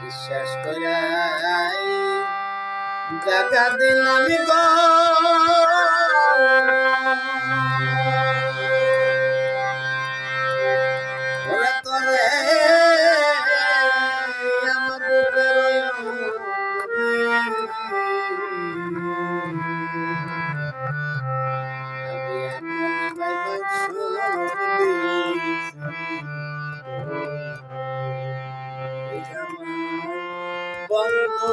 বিশ্বাস করাই জায়গা দিলাম গো। বন্ধু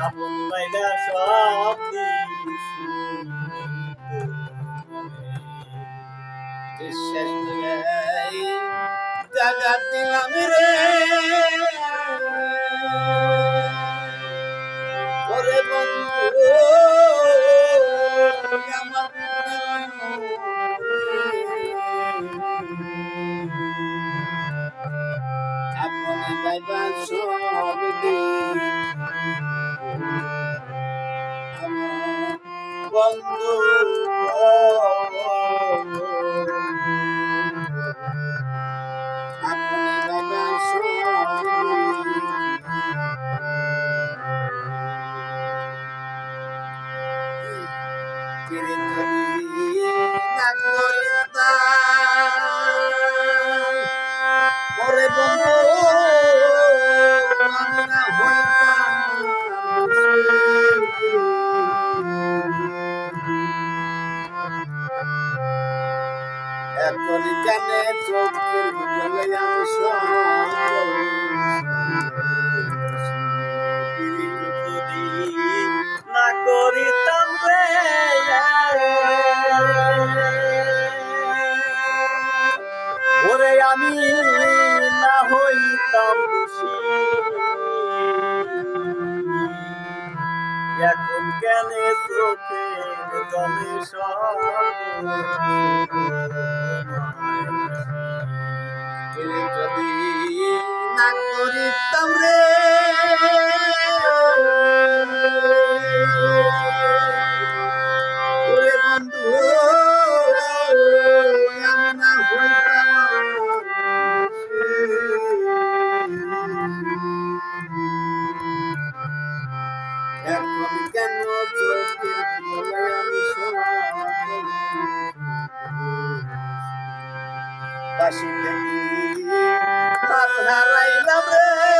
আপন বাইরা সব বিশ্বাস করাই দিলাম রে ওরে বন্ধু আমার আপনি বাইবা সব বন্ধু এখন কেন চোখে জলে যদি না করিতাম রে থেকে পাল হারাইলাম রে।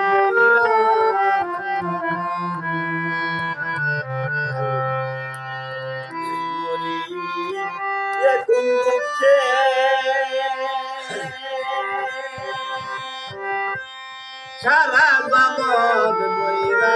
সারা বাবদ বইরা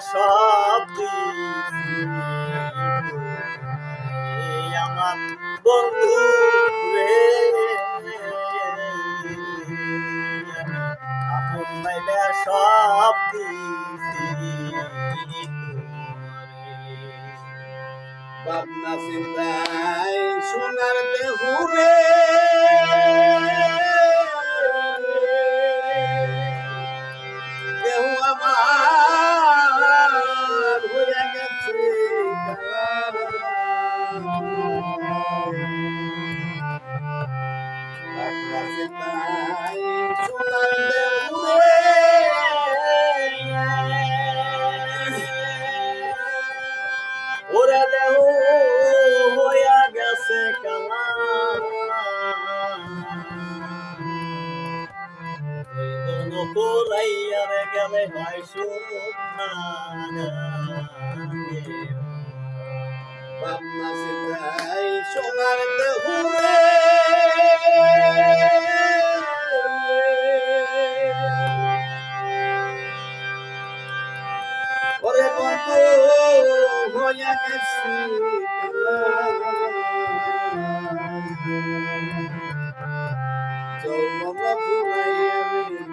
সব আমার বন্ধু রে। আপন সব দিছি ভাবনা চিন্তায় সোনার দেহুরে ওরে বন্ধু হইয়া গেছি যৌবন ফুরাইয়া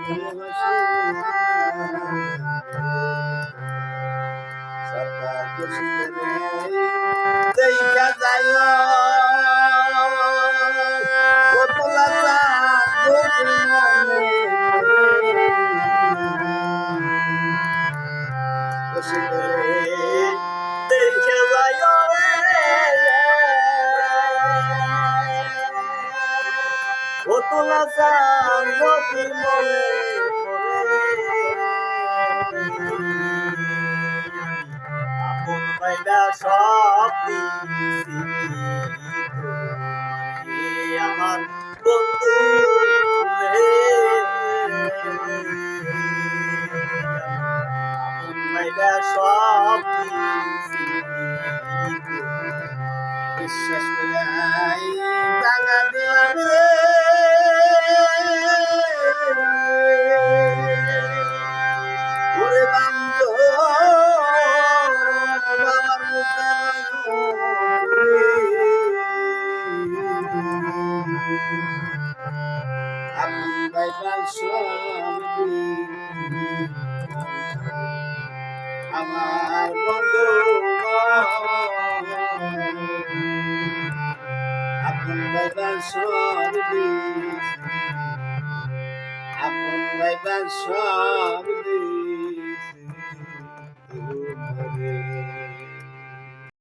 দেখা যায় কতলা মনে বসে দেখে আপন পাইবা সব দিছি আমার বন্ধু আপন বাইবার সব আপন বাইবার সব